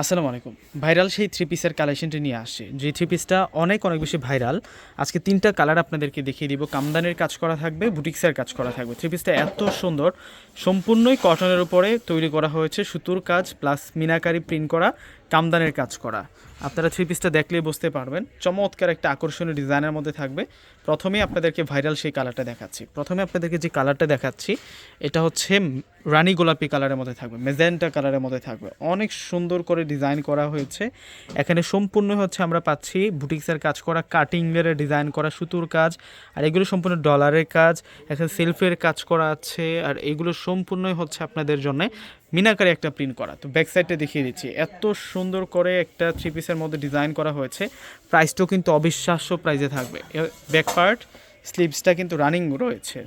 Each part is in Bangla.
আসসালামু আলাইকুম। ভাইরাল সেই থ্রি পিসের কালেকশনটি নিয়ে আসছে। যে থ্রি পিসটা অনেক অনেক বেশি ভাইরাল। আজকে তিনটা কালার আপনাদেরকে দেখিয়ে দিব। কামদানের কাজ করা থাকবে বুটিক্সের কাজ করা থাকবে। থ্রি পিসটা এত সুন্দর। সম্পূর্ণই কটনের উপরে তৈরি করা হয়েছে সুতুর কাজ প্লাস মিনাকারি প্রিন্ট করা। কামদানের কাজ করা। আপনারা থ্রি পিসটা দেখলেই বুঝতে পারবেন। চমৎকার একটা আকর্ষণীয় ডিজাইনের মধ্যে থাকবে। প্রথমেই আপনাদেরকে ভাইরাল সেই কালারটা দেখাচ্ছি। প্রথমে আপনাদেরকে যে কালারটা দেখাচ্ছি, এটা হচ্ছে রানী গোলাপি কালারের মধ্যে থাকবে মেজেন্টা কালারের মধ্যে থাকবে। অনেক সুন্দর করে ডিজাইন করা হয়েছে। এখানে সম্পূর্ণ হচ্ছে আমরা পাচ্ছি বুটিক্সের কাজ করা কাটিংয়ের ডিজাইন করা, সুতুর কাজ, আর এগুলো সম্পূর্ণ ডলারের কাজ। এখানে সেলফের কাজ করা আছে, আর এগুলো সম্পূর্ণই হচ্ছে আপনাদের জন্য মিনাকারি একটা প্রিন্ট করা। তো ব্যাক সাইডটা দেখিয়ে দিচ্ছি। এত সুন্দর করে একটা থ্রি পিসের মধ্যে ডিজাইন করা হয়েছে। প্রাইসটাও কিন্তু অবিশ্বাস্য প্রাইসে থাকবে। ব্যাক পার্ট স্লিভসটা কিন্তু রানিং রয়েছে।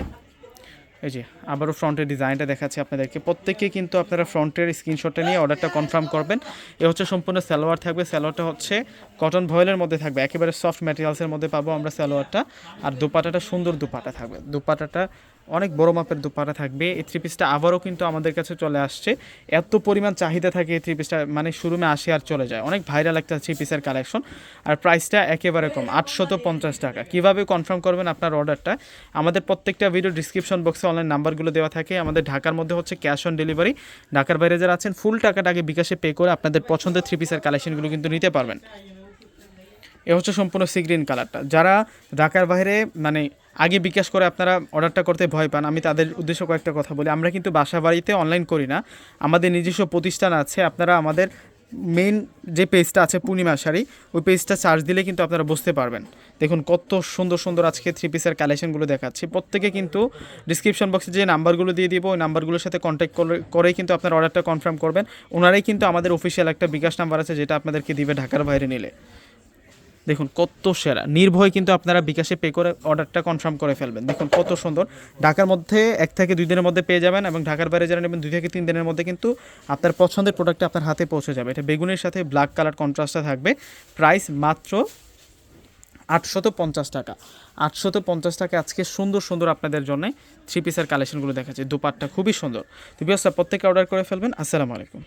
এই যে, আবারও ফ্রন্টের ডিজাইনটা দেখাচ্ছি আপনাদেরকে। প্রত্যেকে কিন্তু আপনারা ফ্রন্টের স্ক্রিনশটটা নিয়ে অর্ডারটা কনফার্ম করবেন। এ হচ্ছে সম্পূর্ণ সালোয়ার থাকবে। সালোয়ারটা হচ্ছে কটন ভয়েলের মধ্যে থাকবে। একেবারে সফট ম্যাটেরিয়ালসের মধ্যে পাবো আমরা সালোয়ারটা। আর দুপাটাটা সুন্দর দুপাটা থাকবে। দুপাটাটা অনেক বড় মাপের দুপাটা থাকবে। এই থ্রি পিসটা আবারও কিন্তু আমাদের কাছে চলে আসছে। এত পরিমাণ চাহিদা থাকে এই থ্রি পিসটা মানে শুরুমে আসে আর চলে যায়। অনেক ভাইরাল একটা থ্রি পিসের কালেকশন আর প্রাইসটা একেবারে কম, আটশত পঞ্চাশ টাকা। কীভাবে কনফার্ম করবেন আপনার অর্ডারটা আমাদের প্রত্যেকটা ভিডিও ডিসক্রিপশন বক্সে অনলাইন নাম্বারগুলো দেওয়া থাকে। আমাদের ঢাকার মধ্যে হচ্ছে ক্যাশ অন ডেলিভারি ঢাকার বাইরে যারা আছেন ফুল টাকাটা আগে বিকাশে পে করে আপনাদের পছন্দের থ্রি পিসের কালেকশনগুলো কিন্তু নিতে পারবেন। এ হচ্ছে সম্পূর্ণ সি গ্রিন কালারটা যারা ঢাকার বাইরে মানে আগে বিকাশ করে আপনারা অর্ডারটা করতে ভয় পান। আমি তাদের উদ্দেশ্য কয়েকটা কথা বলি। আমরা কিন্তু বাসা বাড়িতে অনলাইন করি না। আমাদের নিজস্ব প্রতিষ্ঠান আছে। আপনারা আমাদের মেইন যে পেজটা আছে পূর্ণিমা শাড়ি, ওই পেজটা চার্জ দিলে কিন্তু আপনারা বুঝতে পারবেন। দেখুন, কত সুন্দর সুন্দর আজকে থ্রি পিসের কালেকশনগুলো দেখাচ্ছি। প্রত্যেকে কিন্তু ডিসক্রিপশন বক্সে যে নাম্বারগুলো দিয়ে দিব, ওই নাম্বারগুলোর সাথে কন্ট্যাক্ট করেই কিন্তু আপনার অর্ডারটা কনফার্ম করবেন। ওনারাই কিন্তু আমাদের অফিসিয়াল একটা বিকাশ নাম্বার আছে, যেটা আপনাদেরকে দিবে ঢাকার বাইরে নিলে। দেখুন, কত সেরা। নির্ভয় কিন্তু আপনারা বিকাশে পে করে অর্ডারটা কনফার্ম করে ফেলবেন। দেখুন, কত সুন্দর। ঢাকার মধ্যে এক থেকে দুই দিনের মধ্যে পেয়ে যাবেন এবং ঢাকার বাইরে যারা নেবেন, দুই থেকে তিন দিনের মধ্যে কিন্তু আপনার পছন্দের প্রোডাক্টটা আপনার হাতে পৌঁছে যাবে। এটা বেগুনের সাথে ব্ল্যাক কালার কন্ট্রাস্টটা থাকবে। প্রাইস মাত্র আটশত পঞ্চাশ টাকা। আটশত পঞ্চাশ টাকা আজকে সুন্দর সুন্দর আপনাদের জন্য থ্রি পিসের কালেকশনগুলো দেখাচ্ছে। দুপাটটা খুবই সুন্দর। তো বিয়সা প্রত্যেকে অর্ডার করে ফেলবেন। আসসালামু আলাইকুম।